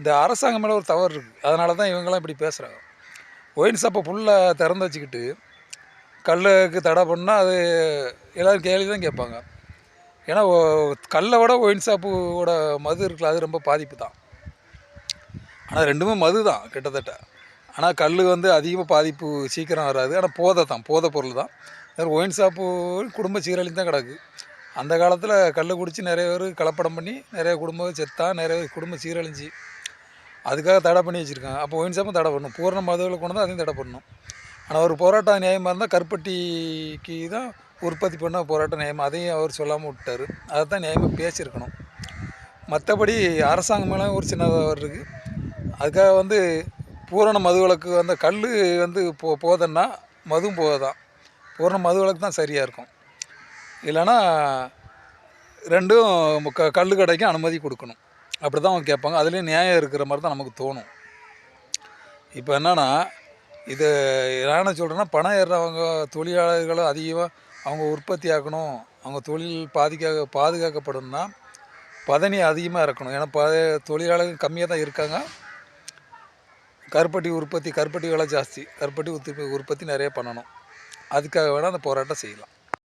இந்த அரசாங்கம் மேலே ஒரு தவறு இருக்குது அதனால தான் இவங்கெல்லாம் இப்படி பேசுகிறாங்க ஒயின் ஷாப்பை ஃபுல்லாக திறந்து வச்சுக்கிட்டு கல்லுக்கு தடை பண்ணால் அது எல்லோரும் கேள்வி தான் கேட்பாங்க. ஏன்னா கல்லை விட ஒயின் ஷாப்போட மது இருக்குல்ல அது ரொம்ப பாதிப்பு தான். ஆனால் ரெண்டுமே மது தான் கிட்டத்தட்ட. ஆனால் கல் வந்து அதிகமாக பாதிப்பு சீக்கிரம் வராது. ஆனால் போதை தான் போதை பொருள் தான். வேறு ஒயின் ஷாப்பு குடும்ப சீரழிந்து தான் கிடக்கு. அந்த காலத்தில் கல் குடித்து நிறைய பேர் கலப்படம் பண்ணி நிறைய குடும்பம் செத்தான் நிறைய பேர் குடும்பம் சீரழிஞ்சு அதுக்காக தடை பண்ணி வச்சுருக்காங்க. அப்போ ஒயின் தடை பண்ணணும். பூர்ண மதுவில் கொண்டு வந்து அதையும் தடை பண்ணணும். ஆனால் ஒரு போராட்டம் நியாயமாக இருந்தால் கருப்பட்டிக்கு தான் உற்பத்தி பண்ண போராட்டம் நியாயமாக அதையும் அவர் சொல்லாமல் விட்டார். அதை தான் நியாயமாக பேசியிருக்கணும். மற்றபடி அரசாங்கம் மேலே ஒரு சின்னதாக இருக்குது அதுக்காக வந்து பூரண மது வழக்கு அந்த கல் வந்து போ போதன்னா மதுவும் போதான் பூரண மது வழக்கு தான் சரியாக இருக்கும். இல்லைன்னா ரெண்டும் க கல் கடைக்கும் அனுமதி கொடுக்கணும். அப்படி தான் அவங்க கேட்பாங்க. அதுலேயும் நியாயம் இருக்கிற மாதிரி தான் நமக்கு தோணும். இப்போ என்னென்னா இது நான் என்ன சொல்கிறேன்னா பணம் ஏறுறவங்க தொழிலாளர்களும் அதிகமாக அவங்க உற்பத்தி ஆக்கணும் அவங்க தொழில் பாதிக்க பாதுகாக்கப்படணும்னா பதனி அதிகமாக இருக்கணும் ஏன்னா ப தொழிலாளர்கள் கம்மியாக தான் இருக்காங்க. கருப்பட்டி உற்பத்தி கருப்பட்டி விலை ஜாஸ்தி. கருப்பட்டி உற்பத்தி உற்பத்தி நிறைய பண்ணணும். அதுக்காக வேணால் அந்த போராட்டம் செய்யலாம்.